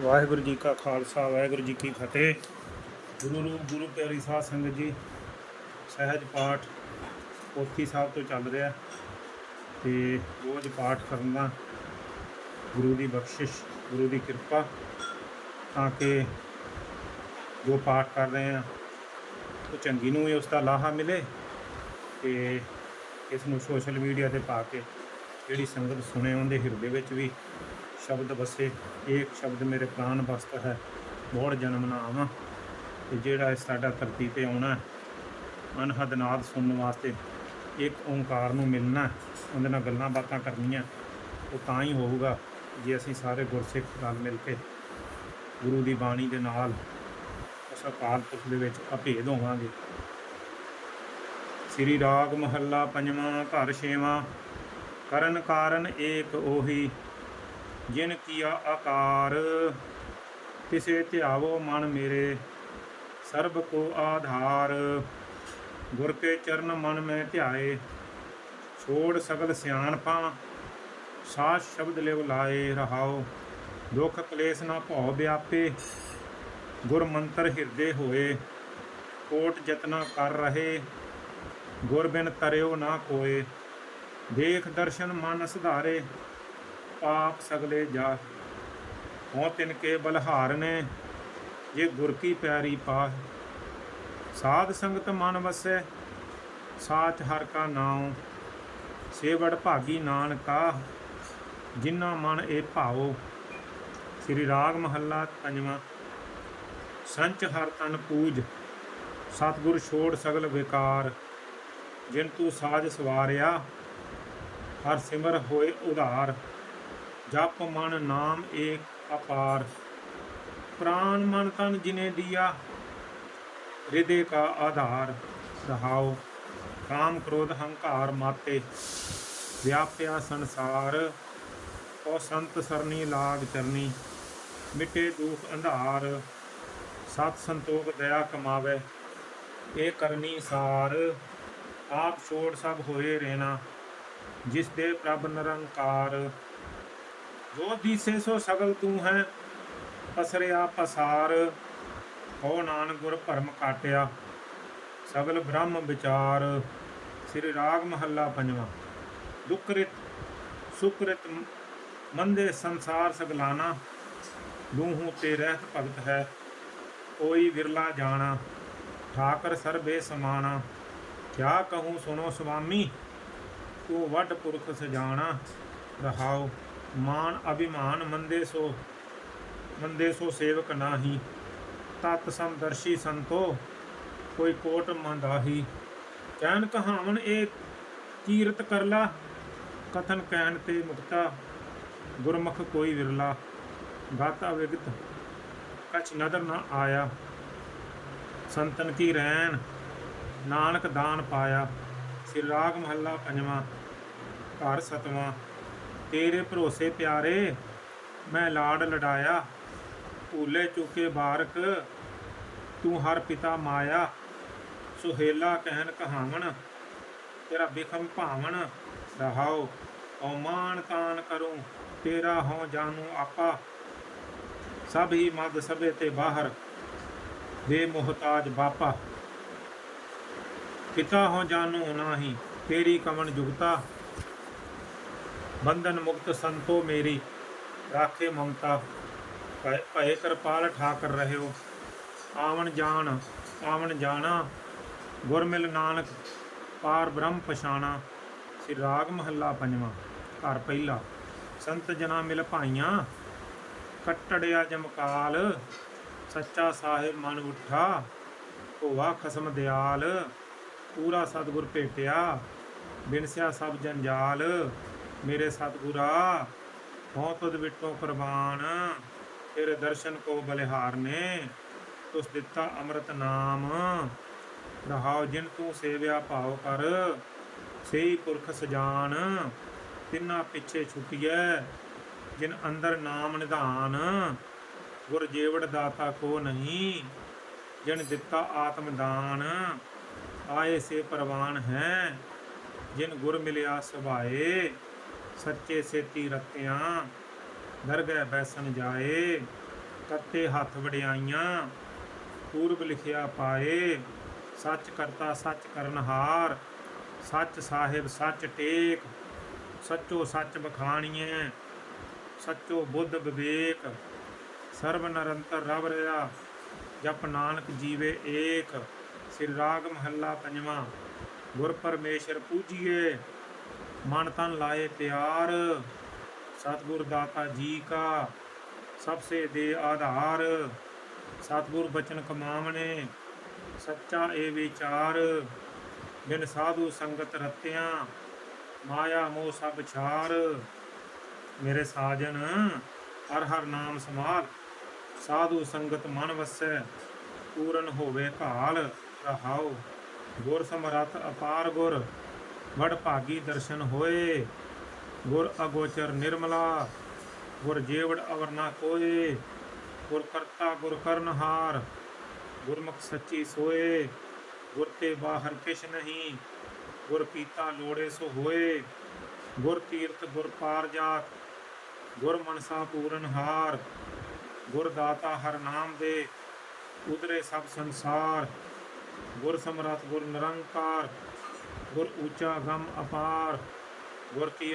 ਵਾਹਿਗੁਰੂ ਜੀ ਕਾ ਖਾਲਸਾ, ਵਾਹਿਗੁਰੂ ਜੀ ਕੀ ਫਤਿਹ। ਗੁਰੂ ਰੂਪ, ਗੁਰੂ ਪਿਆਰੀ ਸਾਧ ਸੰਗਤ ਜੀ, ਸਹਿਜ ਪਾਠ ਪੋਥੀ ਸਾਹਿਬ ਤੋਂ ਚੱਲ ਰਿਹਾ। ਤੇ ਰੋਜ਼ ਪਾਠ ਕਰਨ ਦਾ ਗੁਰੂ ਦੀ ਬਖਸ਼ਿਸ਼, ਗੁਰੂ ਦੀ ਕਿਰਪਾ ਤਾਂ ਕਿ ਜੋ ਪਾਠ ਕਰ ਰਹੇ ਆ ਉਹ ਚੰਗੀ ਨੂੰ ਵੀ ਉਸ ਦਾ ਲਾਹਾ ਮਿਲੇ ਤੇ ਇਸ ਨੂੰ ਸੋਸ਼ਲ ਮੀਡੀਆ ਤੇ ਪਾ ਕੇ ਜਿਹੜੀ ਸੰਗਤ ਸੁਣੇ, ਉਹਦੇ ਹਿਰਦੇ ਵਿੱਚ ਵੀ ਸ਼ਬਦ ਵਸੇ ਏਕ ਸ਼ਬਦ ਮੇਰੇ ਪ੍ਰਾਨ ਬਸਤ ਹੈ। ਮੋੜ ਜਨਮ ਨਾ ਆਵਾਂ ਤੇ ਜਿਹੜਾ ਇਸ ਸਾਡਾ ਧਰਤੀ ਤੇ ਆਉਣਾ ਹੈ, ਅਨਹਦ ਨਾਦ ਸੁਣਨ ਵਾਸਤੇ ਇੱਕ ਓੰਕਾਰ ਨੂੰ ਮਿਲਣਾ ਉਹਦੇ ਨਾਲ ਗੱਲਾਂ ਬਾਤਾਂ ਕਰਨੀਆਂ ਉਹ ਤਾਂ ਹੀ ਹੋਊਗਾ ਜੇ ਅਸੀਂ ਸਾਰੇ ਗੁਰਸਿੱਖ ਰਲ ਮਿਲ ਕੇ ਗੁਰੂ ਦੀ ਬਾਣੀ ਦੇ ਨਾਲ ਉਸ ਅਕਾਲ ਪੁਰਖ ਦੇ ਵਿੱਚ ਅਭੇਦ ਹੋਵਾਂਗੇ। ਸ੍ਰੀ ਰਾਗ ਮਹੱਲਾ ਪੰਜਵਾਂ ਘਰ ਛੇਵਾਂ ਕਰਨ ਕਾਰਨ ਏਕ ਉਹੀ ਜਿਨ ਕੀਆ ਆਕਾਰ, ਤਿਸੇ ਧਿਆਵੋ ਮਨ ਮੇਰੇ, ਸਰਬ ਕੋ ਆਧਾਰ। ਗੁਰ ਕੇ ਚਰਨ ਮਨ ਮੈਂ ਧਿਆਏ, ਛੋੜ ਸਗਲ ਸਿਆਣਪਾਂ ਸਾਚ ਸ਼ਬਦ ਲਿਵ ਲਾਏ ਰਹਾਓ, ਦੁਖ ਕਲੇਸ਼ ਨਾ ਭਉ ਵਿਆਪੇ। ਗੁਰ ਮੰਤਰ ਹਿਰਦੇ ਹੋਏ, ਕੋਟ ਜਤਨਾ ਕਰ ਰਹੇ। ਗੁਰ ਬਿਨ ਤਰਿਓ ਨਾ ਕੋਏ, ਦੇਖ ਦਰਸ਼ਨ ਮਨ ਸੁਧਾਰੇ। ਪਾਪ ਸਗਲੇ ਜਾ ਹੋਂ ਤਿਨ ਕੇ ਬਲਹਾਰ ਨੇ, ਜੇ ਗੁਰ ਕੀ ਪਿਆਰੀ ਪਾ ਸਾਧ ਸੰਗਤ ਮਨ ਵਸੈ, ਸਾਚ ਹਰ ਕਾ ਨਾਉ। ਸੇਵੜ ਭਾਗੀ ਨਾਨਕਾ ਜਿਨ੍ਹਾਂ ਮਨ ਇਹ ਭਾਉ। ਸ੍ਰੀ ਰਾਗ ਮਹੱਲਾ ਪੰਜਵਾਂ। ਸੰਚ ਹਰ ਤਨ ਪੂਜ, ਸਤਿਗੁਰ ਛੋੜ ਸਗਲ ਵਿਕਾਰ। ਜਿਨ ਤੂੰ ਸਾਜ ਸਵਾਰਿਆ, ਹਰ ਸਿਮਰ ਹੋਏ ਉਧਾਰ। ਜਪ ਮਨ ਨਾਮ ਏਕ ਅਪਾਰ। ਪ੍ਰਾਨ ਮਨ ਤਨ ਜਿਨੇ ਦਿਆ ਹਿਰਦੇ ਕਾ ਆਧਾਰ ਰਹਾਉ। ਕਾਮ ਕ੍ਰੋਧ ਹੰਕਾਰ ਮਾਤੇ, ਵਿਆਪਿਆ ਸੰਸਾਰ ਉਹ ਸੰਤ ਸਰਨੀ ਲਾਗ ਚਰਨੀ। ਮਿਟੇ ਦੁਖ ਅੰਧਾਰ, ਸਤ ਸੰਤੋਖ ਦਇਆ ਕਮਾਵੇ। ਇਹ ਕਰਨੀ ਸਾਰ, ਆਪ ਛੋੜ ਸਭ ਹੋਏ ਰਹਿਣਾ ਜਿਸ ਦੇ ਪ੍ਰਭ ਨਿਰੰਕਾਰ ਜੋ ਦੀਸੇ ਸੋ ਸਗਲ ਤੂੰ ਹੈ। ਪਸਰਿਆ ਪਸਾਰ, ਹੋ ਨਾਨਕ ਗੁਰ ਭਰਮ ਕਾਟਿਆ। ਸਗਲ ਬ੍ਰਹਮ ਵਿਚਾਰ, ਸ੍ਰੀ ਰਾਗ ਮਹੱਲਾ ਪੰਜਵਾਂ। ਦੁਕ੍ਰਿਤ ਸੁਕ੍ਰਿਤ ਮੰਦੇ ਸੰਸਾਰ ਸਗਲਾਨਾ। ਦੂਹੂ ਤੇ ਰਹਿਤ ਭਗਤ ਹੈ, ਕੋਈ ਵਿਰਲਾ ਜਾਣਾ। ਠਾਕਰ ਸਰਬੇ ਸਮਾਨਾ ਕਿਆ ਕਹੂੰ ਸੁਣੋ ਸੁਆਮੀ, ਤੂੰ ਵੱਡ ਪੁਰਖ ਸਜਾਣਾ। ਰਹਾਓ। ਮਾਨ ਅਭਿਮਾਨ, ਮੰਦੇ ਸੋ ਮੰਦੇ ਸੋ ਸੇਵਕ ਨਾਹੀ, ਤਤ ਸਮਦਰਸ਼ੀ ਸੰਤੋ, ਕੋਈ ਕੋਟ ਮੰਦਾਹੀ। ਕਹਿਨ ਕਹਾਵਨ ਇਹ ਕੀਰਤ ਕਰਲਾ, ਕਥਨ ਕਹਿਣ ਤੇ ਮੁਕਤਾ, ਗੁਰਮੁਖ ਕੋਈ ਵਿਰਲਾ। ਗਤ ਅਵਿਗਤ ਕਛ ਨਦਰ ਨਾ ਆਇਆ, ਸੰਤਨ ਕੀ ਰਹਿਣ ਨਾਨਕ ਦਾਨ ਪਾਇਆ। ਸਿਰ ਰਾਗ ਮਹੱਲਾ ਪੰਜਵਾਂ, ਘਰ ਸਤਵਾਂ। ਤੇਰੇ ਭਰੋਸੇ ਪਿਆਰੇ, ਮੈਂ ਲਾੜ ਲੜਾਇਆ। ਭੂਲੇ ਚੁਕੇ ਬਾਰਕ, ਤੂੰ ਹਰ ਪਿਤਾ ਮਾਇਆ। ਸੁਹੇਲਾ ਕਹਿਣ ਕਹਾਵਣ, ਤੇਰਾ ਬਿਖਮ ਭਾਵਣ ਰਹਾਓ। ਓ ਮਾਨ ਤਾਨ ਕਰੂੰ, ਤੇਰਾ ਹੋ ਜਾਨੂ ਆਪਾ। ਸਭ ਹੀ ਮਦ ਸਭੇ ਤੇ ਬਾਹਰ ਦੇ ਮੁਹਤਾਜ ਬਾਪਾ। ਪਿਤਾ ਹੋ ਜਾਨੂ ਨਾਹੀ, ਤੇਰੀ ਕਵਨ ਜੁਗਤਾ। ਬੰਧਨ ਮੁਕਤ ਸੰਤੋ ਮੇਰੀ, ਰਾਖੇ ਮਮਤਾ, ਭੈ ਕਿਰਪਾਲ ਠਾਕਰ ਰਹਿਓ। ਆਵਣ ਜਾਣ, ਆਵਣ ਜਾਣਾ, ਗੁਰਮਿਲ ਨਾਨਕ, ਪਾਰ ਬ੍ਰਹਮ ਪਛਾਣਾ, ਸ੍ਰੀ ਰਾਗ ਮਹੱਲਾ ਪੰਜਵਾਂ, ਘਰ ਪਹਿਲਾ। ਸੰਤ ਜਨਾ ਮਿਲ ਭਾਈਆਂ, ਕੱਟੜਿਆ ਜਮਕਾਲ, ਸੱਚਾ ਸਾਹਿਬ ਮਨ ਉਠਾ ਹੋਵਾ ਖਸਮ ਦਿਆਲ, ਪੂਰਾ ਸਤਿਗੁਰ ਭੇਟਿਆ, ਬਿਨਸਿਆ ਸਭ ਜੰਜਾਲ। ਮੇਰੇ ਸਤਿਗੁਰਾ ਹਉ ਤੁਧ ਵਿਟੋ ਕੁਰਬਾਨ। ਤੇਰੇ ਦਰਸ਼ਨ ਕੋ ਬਲਿਹਾਰ ਨੇ, ਤੁਸ ਦਿੱਤਾ ਅੰਮ੍ਰਿਤ ਨਾਮ। ਰਹਾਉ ਜਿਨ ਤੂੰ ਸੇਵਿਆ ਭਾਉ ਕਰ ਸਹੀ ਪੁਰਖ ਸਜਾਨ। ਤਿੰਨਾ ਪਿੱਛੇ ਛੁਟਿਐ, ਜਿਨ ਅੰਦਰ ਨਾਮ ਨਿਧਾਨ। ਗੁਰ ਜੀਵੜ ਦਾਤਾ ਕੋ ਨਹੀਂ, ਜਿਨ ਦਿੱਤਾ ਆਤਮ ਦਾਨ। ਆਏ ਸੇ ਪ੍ਰਵਾਨ ਹੈ, ਜਿਨ ਗੁਰ ਮਿਲਿਆ ਸੁਭਾਏ ਸੱਚੇ ਸੇਤੀ ਰਤਿਆਂ ਦਰਗਹਿ ਬੈਸਨ ਜਾਏ, ਤੱਤੇ ਹੱਥ ਵਡਿਆਈਆਂ, ਪੂਰਬ ਲਿਖਿਆ ਪਾਏ। ਸੱਚ ਕਰਤਾ ਸੱਚ ਕਰਨਹਾਰ ਸੱਚ ਸਾਹਿਬ ਸੱਚ ਟੇਕ। ਸੱਚੋ ਸੱਚ ਬਖਾਣੀਏ ਸੱਚੋ ਬੁੱਧ ਵਿਵੇਕ। ਸਰਬ ਨਿਰੰਤਰ ਰਵ ਰਿਆ, ਜਪ ਨਾਨਕ ਜੀਵੇ ਏਕ। ਸਿਰ ਰਾਗ ਮਹੱਲਾ ਪੰਜਵਾਂ, ਗੁਰ ਪਰਮੇਸ਼ਰ ਪੂਜੀਏ। ਮਨ ਤਨ ਲਾਏ ਪਿਆਰ, ਸਤਿਗੁਰ ਦਾਤਾ ਜੀ ਕਾ, ਸਭ ਸੇ ਦੇ ਆਧਾਰ। ਸਤਿਗੁਰ ਬਚਨ ਕਮਾਵਣੇ, ਸੱਚਾ ਏ ਵਿਚਾਰ। ਬਿਨ ਸਾਧੂ ਸੰਗਤ ਰਤਿਆਂ, ਮਾਇਆ ਮੋਹ ਸਭ ਛਾਰ। ਮੇਰੇ ਸਾਜਨ, ਹਰ ਹਰ ਨਾਮ ਸਮਾਲ ਸਾਧੂ ਸੰਗਤ ਮਨ ਵਸੈ, ਪੂਰਨ ਹੋਵੇ ਘਾਲ ਰਹਾਉ। ਗੁਰ ਸਮਰੱਥ ਅਪਾਰ ਗੁਰ। ਵਡ ਭਾਗੀ ਦਰਸ਼ਨ ਹੋਏ। ਗੁਰ ਅਗੋਚਰ ਨਿਰਮਲਾ, ਗੁਰ ਜੀਵੜ ਅਵਰ ਨਾ ਕੋਏ, ਗੁਰ ਕਰਤਾ ਗੁਰ ਕਰਨਹਾਰ ਗੁਰਮੁਖ ਸੱਚੀ ਸੋਏ, ਗੁਰ ਤੇ ਬਾਹਰ ਕਿਛ ਨਹੀਂ, ਗੁਰ ਪੀਤਾ ਲੋੜੇ ਸੋ ਹੋਏ, ਗੁਰ ਤੀਰਥ ਗੁਰ ਪਾਰ ਜਾਤ, ਗੁਰ ਮਨਸਾ ਪੂਰਨ ਹਾਰ, ਗੁਰ ਦਾਤਾ ਹਰ ਨਾਮ ਦੇ, ਉਦਰੇ ਸਭ ਸੰਸਾਰ, ਗੁਰ ਸਮਰੱਥ ਗੁਰ ਨਿਰੰਕਾਰ ਗੁਰ ਉੱਚਾ ਗਮ ਅਪਾਰ। ਗੁਰ ਕੀ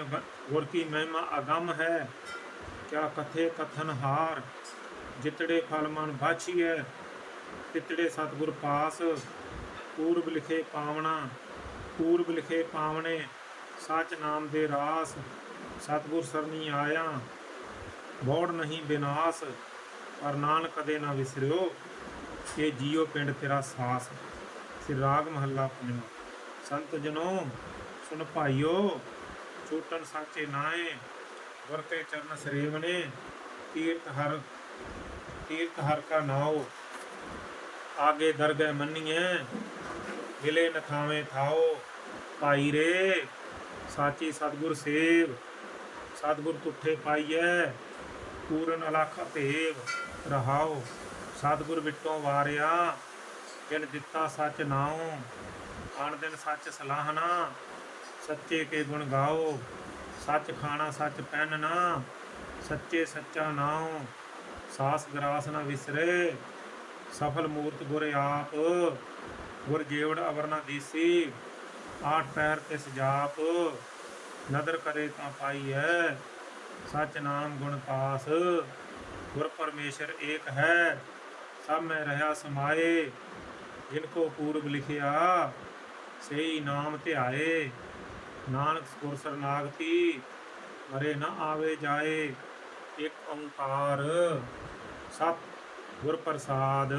ਗੁਰ ਕੀ ਮਹਿਮਾ ਅਗਮ ਹੈ, ਕਿਆ ਕਥੇ ਕਥਨ ਹਾਰ। ਜਿਤੜੇ ਫਲ ਮਨ ਬਾਛੀਐ, ਤਿਤੜੇ ਸਤਿਗੁਰ ਪਾਸ। ਪੂਰਬ ਲਿਖੇ ਪਾਵਣਾ, ਪੂਰਬ ਲਿਖੇ ਪਾਵਣੇ, ਸਚ ਨਾਮ ਦੇ ਰਾਸ। ਸਤਿਗੁਰ ਸਰਨੀ ਆਇਆ ਬੋੜ ਨਹੀਂ ਬਿਨਾਸ਼। ਪਰ ਨਾਨਕ ਕਦੇ ਨਾ ਵਿਸਰਿਓ, ਇਹ ਜੀਉ ਪਿੰਡ ਤੇਰਾ ਸਾਸ। ਸ੍ਰੀ ਰਾਗ ਮਹੱਲਾ ਪੰਜਵਾਂ। ਸੰਤ ਜਨੋ, ਸੁਣ ਭਾਈਓ ਛੂਟਣ ਸਾਚੇ ਨਾਏ ਗੁਰ ਤੇ ਚਰਨ ਸਰੇਵਨੇ, ਤੀਰਥ ਹਰ ਤੀਰਥ ਹਰ ਕਾ ਨਾਉ। ਆਗੇ ਦਰਗਹਿ ਮੰਨੀਏ ਮਿਲੇ ਨਖਾਵੇਂ ਥਾਓ ਭਾਈ ਰੇ, ਸਾਚੀ ਸਤਿਗੁਰ ਸੇਵ, ਸਤਿਗੁਰ ਤੁਠੇ ਪਾਈਐ, ਪੂਰਨ ਅਲਖ ਭੇਵ ਰਹਾਉ। ਸਤਿਗੁਰ ਵਿਟੋਂ ਵਾਰਿਆ ਜਿਨ ਦਿੱਤਾ ਸਚ ਨਾਉ। ਆਣ ਦਿਨ ਸੱਚ ਸਲਾਹਨਾ, ਸੱਚੇ ਕੇ ਗੁਣ ਗਾਓ, ਸੱਚ ਖਾਣਾ, ਸੱਚ ਪਹਿਨਣਾ, ਸੱਚੇ ਸੱਚਾ ਨਾਉ, ਸਾਸ ਗਰਾਸ ਨਾ ਵਿਸਰੇ, ਸਫਲ ਮੂਰਤ ਗੁਰ ਆਪ, ਗੁਰ ਜੀਵੜ ਅਵਰ ਨਾ ਦੀਸੀ, ਆਠ ਪੈਰ ਤੇ ਸਜਾਪ ਨਦਰ ਕਰੇ ਤਾਂ ਪਾਈ ਹੈ ਸਚ ਨਾਮ ਗੁਣ ਪਾਸ, ਗੁਰ ਪਰਮੇਸ਼ਰ ਏਕ ਹੈ, ਸਭ ਮੈਂ ਰਹਾ ਸਮਾਏ, ਜਿਨ ਕੋ ਪੂਰਬ ਲਿਖਿਆ ਸਹੀ ਨਾਮ ਧਿਆਏ ਨਾਨਕ ਗੁਰ ਸਰਨਾਗਤੀ ਮਰੇ ਨਾ ਆਵੇ ਜਾਏ। ਇੱਕ ਓੰਕਾਰ ਸਤ ਗੁਰ ਪ੍ਰਸਾਦ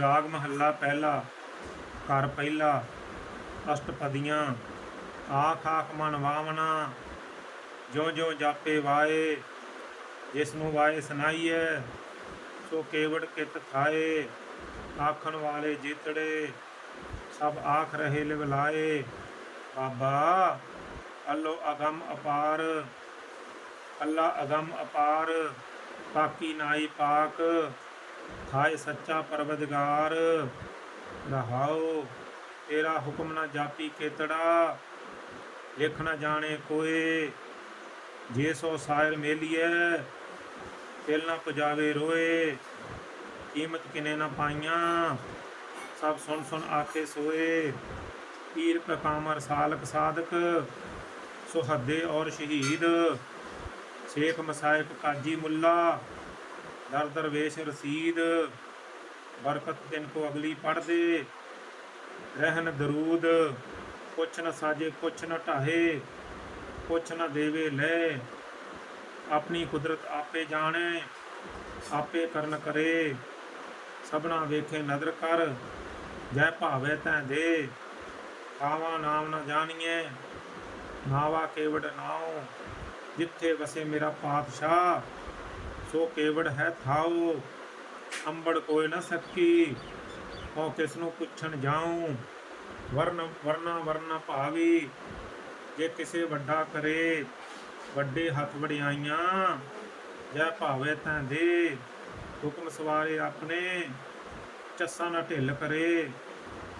ਰਾਗ ਮਹੱਲਾ ਪਹਿਲਾ, ਘਰ ਪਹਿਲਾ, ਅਸ਼ਟਪਦੀਆਂ, ਆਖ ਆਖ ਮਨ ਵਾਵਨਾ ਜੋ ਜੋ ਜਾਪੇ ਵਾਏ, ਜਿਸ ਨੂੰ ਵਾਏ ਸੁਨਾਈਐ ਸੋ ਕੇਵੜ ਕਿਤ ਥਾਏ, ਆਖਣ ਵਾਲੇ ਜੀਤੜੇ ਸਭ ਆਖ ਰਹੇ ਲਿਵਲਾਏ ਬਾਬਾ, ਅੱਲੋ ਅਗੰਮ ਅਪਾਰ, ਅੱਲਾ ਅਗੰਮ ਅਪਾਰ, ਪਾਕੀ ਨਾਈ ਪਾਕ, ਥਾਏ ਸੱਚਾ ਪਰਵਦਗਾਰ ਰਹਾਉ ਤੇਰਾ ਹੁਕਮ ਨਾ ਜਾਪੀ ਕੇਤੜਾ ਲਿਖ ਨਾ ਜਾਣੇ ਕੋਏ, ਜੇ ਸੋ ਸਾਇਰ ਮੇਲੀਐ ਤਿਲ ਨਾ ਪੁਜਾਵੇ ਰੋਏ, ਕੀਮਤ ਕਿਨੇ ਨਾ ਪਾਈਆਂ। ਸਭ ਸੁਣ ਸੁਣ ਆਖੇ ਸੋਏ, ਪੀਰ ਪ੍ਰਕਾਮਰ ਸਾਲਕ ਸਾਧਕ, ਸੁਹੱਦੇ ਔਰ ਸ਼ਹੀਦ, ਸ਼ੇਖ ਮਸਾਇਕ ਕਾਜੀ ਮੁੱਲਾ, ਦਰ ਦਰਵੇਸ਼ ਰਸੀਦ, ਬਰਕਤ ਤਿਨ ਕੋ ਅਗਲੀ ਪੜਦੇ ਰਹਿਨ ਦਰੂਦ ਕੁਛ ਨਾ ਸਾਜੇ ਕੁਛ ਨਾ ਢਾਹੇ ਕੁਛ ਨਾ ਦੇਵੇ ਲੈ, ਆਪਣੀ ਕੁਦਰਤ ਆਪੇ ਜਾਣੇ, ਆਪੇ ਕਰਨ ਕਰੇ, ਸਭਨਾ ਵੇਖੇ ਨਦਰ ਕਰ ਜੈ ਭਾਵੇ ਤੈ ਦੇ, ਆਵਾ ਨਾਮ ਨ ਜਾਣੀਏ ਨਾਵਾ ਕੇਵੜ ਨਾਉ, ਜਿੱਥੇ ਵਸੇ ਮੇਰਾ ਪਾਤਸ਼ਾਹ, ਸੋ ਕੇਵੜ ਹੈ ਥਾਉ, ਅੰਬੜ ਕੋਈ ਨਾ ਸਕੀ ਹੋ ਕਿਸ ਨੂੰ ਪੁੱਛਣ ਜਾਉ, ਵਰਨ ਵਰਨਾ ਵਰਨਾ ਭਾਵੀ, ਜੇ ਕਿਸੇ ਵੱਡਾ ਕਰੇ, ਵੱਡੇ ਹੱਥ ਵੜਿਆਈਆਂ ਜੈ ਭਾਵੇ ਤਾਂ ਦੇ, ਹੁਕਮ ਸਵਾਰੇ ਆਪਣੇ ਚੱਸਾ ਨਾ ਢਿੱਲ ਕਰੇ।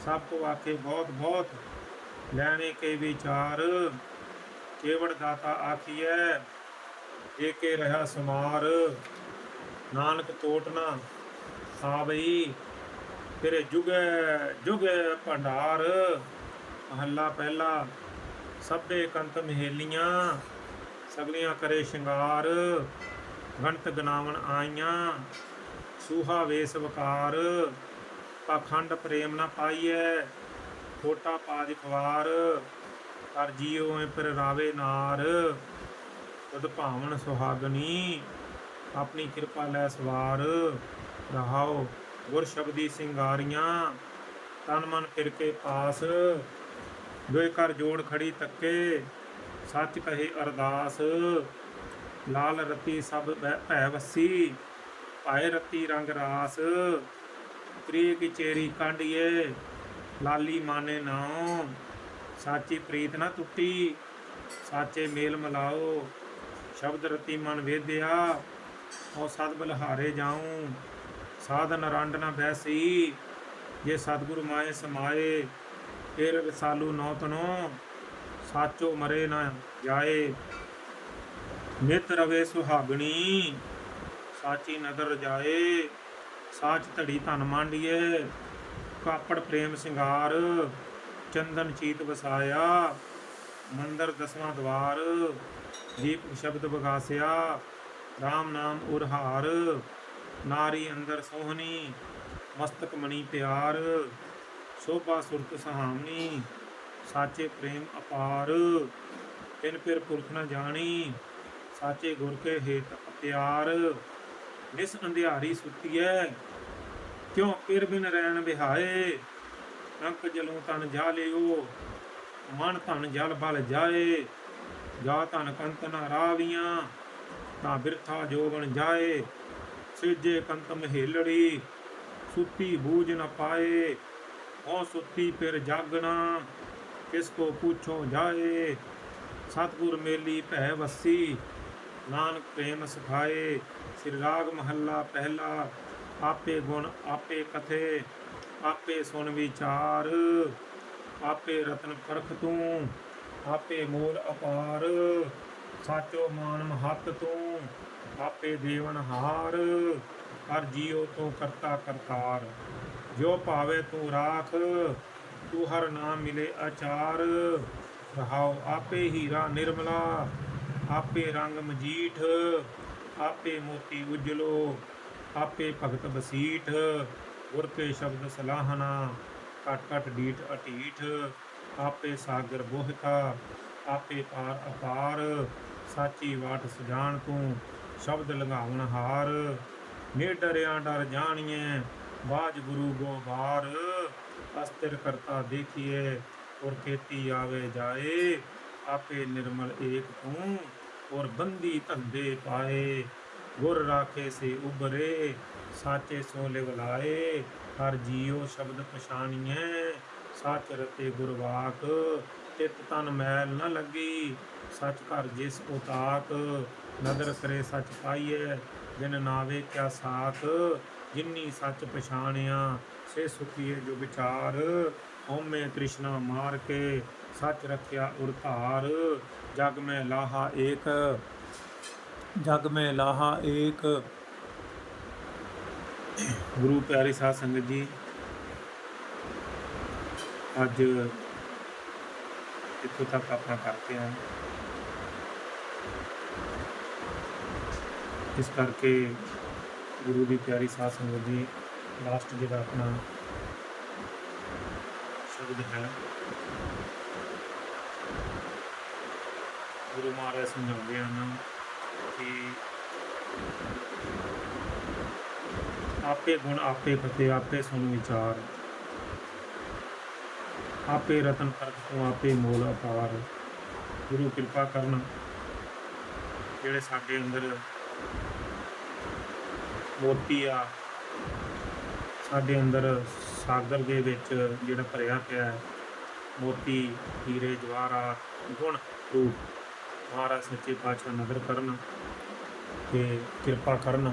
ਸਭ ਕੋ ਆਖੇ ਬਹੁਤ ਬਹੁਤ। ਲੈਣੇ ਕੇ ਵਿਚਾਰ। ਕੇਵੜ ਦਾਤਾ ਆਖੀਐ ਕੇ ਰਹਾ ਸਮਾਰ। ਨਾਨਕ ਤੋਟ ਨਾ ਆਵਈ ਤੇਰੇ ਜੁਗੇ ਜੁਗੇ ਭੰਡਾਰ। ਮਹੱਲਾ ਪਹਿਲਾ, ਸਭੇ ਕੰਤ ਮਹੇਲੀਆਂ, ਸਗਲੀਆਂ ਕਰੇ ਸ਼ਿੰਗਾਰ। ਗਣਤ ਗਨਾਵਣ ਆਈਆਂ ਸੂਹਾ ਵੇਸ ਵਕਾਰ, ਪਾਖੰਡ ਪ੍ਰੇਮ ਨਾ ਪਾਈਐ, ਖੋਟਾ ਪਾਜ ਖਵਾਰ, ਕਰ ਜੀਉ ਐ ਪਰ ਰਾਵੇ ਨਾਰ। ਤਦ ਭਾਵਨ ਸੁਹਾਗਨੀ, ਆਪਣੀ ਕਿਰਪਾ ਲੈ ਸਵਾਰ। ਰਹਾਓ ਗੁਰ ਸ਼ਬਦੀ ਸਿੰਗਾਰੀਆਂ, ਤਨ ਮਨ ਫਿਰ ਕੇ ਪਾਸ। ਦੋਏ ਕਰ ਜੋੜ ਖੜੀ ਤੱਕੇ, ਸੱਚ ਕਹੇ ਅਰਦਾਸ। ਲਾਲ ਰਤੀ ਸਭ ਬਹਿ- ਭੈ ਵਸੀ। ਆਏ ਰਤੀ ਰੰਗ ਰਾਸ। ਤ੍ਰੀ ਕੀ ਚੇਰੀ ਕਾਂਡੀਏ ਲਾਲੀ ਮਾਨੇ ਨਾਉ। ਸਾਚੀ ਪ੍ਰੀਤ ਨਾ ਟੁੱਟੀ, ਸਾਚੇ ਮੇਲ ਮਿਲਾਓ ਸ਼ਬਦ ਰਤੀ ਮਨ ਵੇਦਿਆ, ਉਹ ਸਦ ਬਲਹਾਰੇ ਜਾਉ। ਸਾਧਨ ਰੰਡ ਨਾ ਬੈਸੀ, ਜੇ ਸਤਿਗੁਰੂ ਮਾਏ ਸਮਾਏ, ਫਿਰ ਰਸਾਲੂ ਨੌ ਤਨੋ, ਸਾਚੋ ਮਰੇ ਨਾ ਜਾਏ। ਨਿਤ ਰਵੇ ਸੁਹਾਗਣੀ ਸਾਚੀ ਨਦਰ ਜਾਏ ਸਾਚ ਧੜੀ ਧਨ ਮੰਡੀਏ, ਕਾਪੜ ਪ੍ਰੇਮ ਸਿੰਗਾਰ, ਚੰਦਨ ਚੀਤ ਵਸਾਇਆ, ਮੰਦਰ ਦਸਵਾਂ ਦਵਾਰ, ਦੀਪ ਸ਼ਬਦ ਬਗਾਸਿਆ RAM ਨਾਮ ਉਰਹਾਰ, ਨਾਰੀ ਅੰਦਰ ਸੋਹਣੀ, ਮਸਤਕ ਮਣੀ ਪਿਆਰ, ਸ਼ੋਭਾ ਸੁਰਤ ਸਹਾਮਣੀ, ਸਾਚੇ ਪ੍ਰੇਮ ਅਪਾਰ, ਤਿਨ ਪਿਰ ਪੁਰਖ ਨਾ ਜਾਣੀ, ਸਾਚੇ ਗੁਰ ਕੇ ਹੇਤ ਪਿਆਰ ਨਿਸ ਅੰਧਿਆਰੀ ਸੁਤੀਐ ਕਿਉ ਪਿਰ ਬਿਨ ਰਹਿਣ ਬਿਹਾਏ ਅੰਕ ਜਲੋਂ ਤਨ ਜਾ ਲਿਓ, ਮਨ ਧਨ ਜਲ ਬਲ ਜਾਏ। ਜਾ ਧਨ ਕੰਤ ਨਾ ਰਾਵੀਆਂ, ਤਾਂ ਬਿਰਥਾ ਜੋਗਣ ਜਾਏ। ਸਿਜੇ ਕੰਤ ਮਹੇਲੜੀ, ਸੁੱਤੀ ਬੂਝ ਨ ਪਾਏ। ਹੋ ਸੁੱਤੀ ਫਿਰ ਜਾਗਣਾ, ਕਿਸ ਕੋ ਪੁੱਛੋ ਜਾਏ। ਸਤਿਗੁਰ ਮੇਲੀ ਭੈ ਵਸੀ, ਨਾਨਕ ਪ੍ਰੇਮ ਸਿਖਾਏ। ਸ੍ਰੀ ਰਾਗ ਮਹੱਲਾ ਪਹਿਲਾ, ਆਪੇ ਗੁਣ ਆਪੇ ਕਥੇ, ਆਪੇ ਸੁਣ ਵਿਚਾਰ, ਆਪੇ ਰਤਨ ਪਰਖ ਤੂੰ, ਆਪੇ ਮੋਲ ਅਪਾਰ, ਸਾਚੋ ਮਾਨ ਮਹੱਤ ਤੂੰ, ਆਪੇ ਦੇਵਨ ਹਾਰ, ਹਰ ਜੀਉ ਤੂੰ ਕਰਤਾ ਕਰਤਾਰ। ਜੋ ਭਾਵੇ ਤੂੰ ਰਾਖ, ਤੂੰ ਹਰ ਨਾਮ ਮਿਲੇ ਆਚਾਰ ਰਹਾਉ ਆਪੇ ਹੀਰਾ ਨਿਰਮਲਾ, ਆਪੇ ਰੰਗ ਮਜੀਠ ਆਪੇ ਮੋਤੀ ਉਜਲੋ, ਆਪੇ ਭਗਤ ਬਸੀਠ ਗੁਰ ਕੇ ਸ਼ਬਦ ਸਲਾਹਨਾ ਕਟ ਕਟ ਡੀਠ ਅਟੀਠ, ਆਪੇ ਸਾਗਰ ਬੋਹਤਾ, ਆਪੇ ਪਾਰ ਅਪਾਰ, ਸਾਚੀ ਵਾਟ ਸੁਜਾਨ ਤੂੰ, ਸ਼ਬਦ ਲੰਘਾਵਣ ਹਾਰ ਨੇ ਡਰਿਆ ਡਰ ਜਾਣੀਏ ਬਾਜ ਗੁਰੂ ਗੋਬਾਰ ਅਸਤਿਰ ਕਰਤਾ ਦੇਖੀਏ ਔਰ ਖੇਤੀ ਆਵੇ ਜਾਏ, ਆਪੇ ਨਿਰਮਲ ਏਕ ਤੂੰ। ਔਰ ਬੰਦੀ ਧੰਦੇ ਪਾਏ, ਗੁਰ ਰਾਖੇ ਸੇ ਉਬਰੇ ਸਾਚੇ ਸੋ ਲਿਵਲਾਏ ਹਰ ਜੀਉ ਸ਼ਬਦ ਪਛਾਣੀਐ, ਸੱਚ ਰਤੇ ਗੁਰਵਾਕ ਚਿਤ ਤਨ ਮੈਲ ਨ ਲੱਗੀ, ਸਚ ਘਰ ਜਿਸ ਉਤਾਕ, ਨਦਰ ਕਰੇ ਸਚ ਪਾਈਐ, ਜਿਨ ਨਾਵੇ ਕਿਆ ਸਾਥ ਜਿਨੀ ਸੱਚ ਪਛਾਣਿਆ, ਸੇ ਸੁਖੀਏ ਜੋ ਵਿਚਾਰ ਹਉਮੈ ਤ੍ਰਿਸ਼ਨਾ ਮਾਰ ਕੇ ਸੱਚ ਰੱਖਿਆ ਉਰਧਾਰ ਜਗ ਮੈਂ ਲਾਹਾ ਏਕ ਜਗ ਮੈਂ ਲਾਹਾ ਏਕ ਗੁਰੂ ਪਿਆਰੀ ਸਾਧ ਸੰਗਤ ਜੀ ਅੱਜ ਇੱਥੋਂ ਤੱਕ ਆਪਣਾ ਕਰਦੇ ਹਾਂ ਇਸ ਕਰਕੇ ਗੁਰੂ ਦੀ ਪਿਆਰੀ ਸਾਧ ਸੰਗਤ ਜੀ ਲਾਸਟ ਜਿਹੜਾ ਆਪਣਾ ਸ਼ਬਦ ਹੈ ਗੁਰੂ ਮਹਾਰਾਜ ਸਮਝਾਉਂਦੇ ਹਨ ਕਿ ਆਪੇ ਗੁਣ ਆਪੇ ਫਤੇ ਆਪੇ ਸੁਣ ਵਿਚਾਰ। ਆਪੇ ਰਤਨ ਕਰਤ ਤੋਂ ਆਪੇ ਮੋਲ ਅਪਾਰ। ਗੁਰੂ ਕਿਰਪਾ ਕਰਨ ਜਿਹੜੇ ਸਾਡੇ ਅੰਦਰ ਮੋਤੀ ਆ, ਸਾਡੇ ਅੰਦਰ ਸਾਗਰ ਦੇ ਵਿੱਚ ਜਿਹੜਾ ਭਰਿਆ ਪਿਆ ਹੈ, ਮੋਤੀ, ਹੀਰੇ ਜਵਾਹਰਾਤ ਗੁਣ ਰੂਪ। ਮਹਾਰਾਜ ਸੱਚੇ ਪਾਤਸ਼ਾਹ ਨਦਰ ਕਰਨ ਤੇ ਕਿਰਪਾ ਕਰਨ।